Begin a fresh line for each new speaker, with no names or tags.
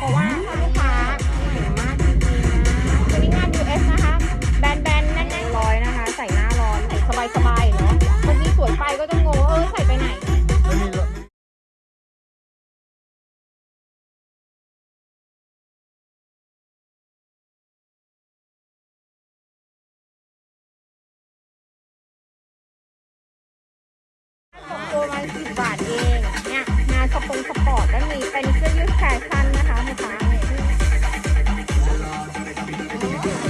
เพราะว่าลูกค้าใหม่มากจริงๆนะตัวนี้งาน US นะคะ แบนแบนๆแน่นๆร้อยนะคะ ใส่หน้าร้อนใส่สบายๆเนาะบางทีสวยไปก็จะงงว่าเออใส่ไปไหนตัวมาสิบบาทเอง เนี่ยงานสปงสปอร์ตก็มีเป็น be dead.